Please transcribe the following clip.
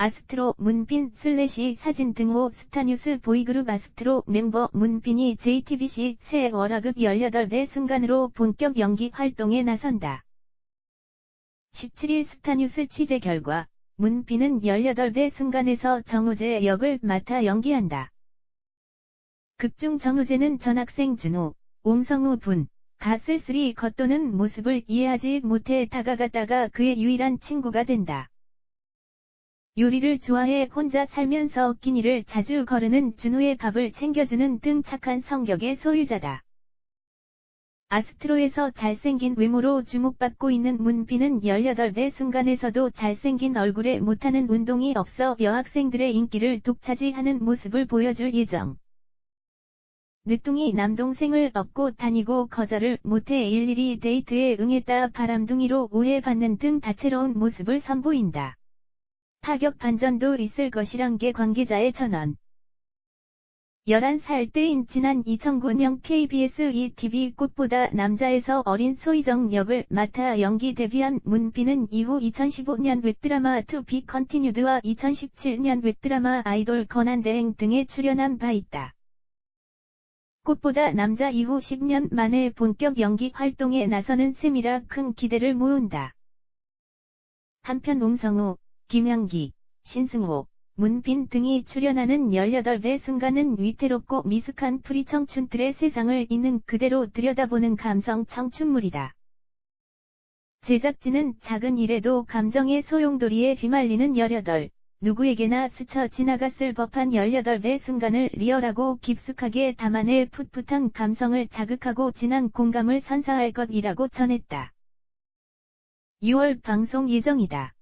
아스트로 문빈 슬래시 사진 등호 스타뉴스 보이그룹 아스트로 멤버 문빈이 JTBC 새 월화극 18배 순간으로 본격 연기 활동에 나선다. 17일 스타뉴스 취재 결과 문빈은 18배 순간에서 정우재 역을 맡아 연기한다. 극중 정우재는 전학생 준호, 옹성우 분, 가슬슬이 겉도는 모습을 이해하지 못해 다가갔다가 그의 유일한 친구가 된다. 요리를 좋아해 혼자 살면서 끼니를 자주 거르는 준호의 밥을 챙겨주는 등 착한 성격의 소유자다. 아스트로에서 잘생긴 외모로 주목받고 있는 문비는 18배 순간에서도 잘생긴 얼굴에 못하는 운동이 없어 여학생들의 인기를 독차지하는 모습을 보여줄 예정. 늦둥이 남동생을 업고 다니고 거절을 못해 일일이 데이트에 응했다 바람둥이로 오해받는 등 다채로운 모습을 선보인다. 타격 반전도 있을 것이란 게 관계자의 전언. 11살 때인 지난 2009년 KBS ETV 꽃보다 남자에서 어린 소희정 역을 맡아 연기 데뷔한 문비는 이후 2015년 웹드라마 To Be Continued와 2017년 웹드라마 아이돌 권한대행 등에 출연한 바 있다. 꽃보다 남자 이후 10년 만에 본격 연기 활동에 나서는 셈이라 큰 기대를 모은다. 한편 옹성우, 김양기, 신승호, 문빈 등이 출연하는 18배 순간은 위태롭고 미숙한 프리 청춘들의 세상을 있는 그대로 들여다보는 감성 청춘물이다. 제작진은 작은 일에도 감정의 소용돌이에 휘말리는 18, 누구에게나 스쳐 지나갔을 법한 18배 순간을 리얼하고 깊숙하게 담아내 풋풋한 감성을 자극하고 진한 공감을 선사할 것이라고 전했다. 6월 방송 예정이다.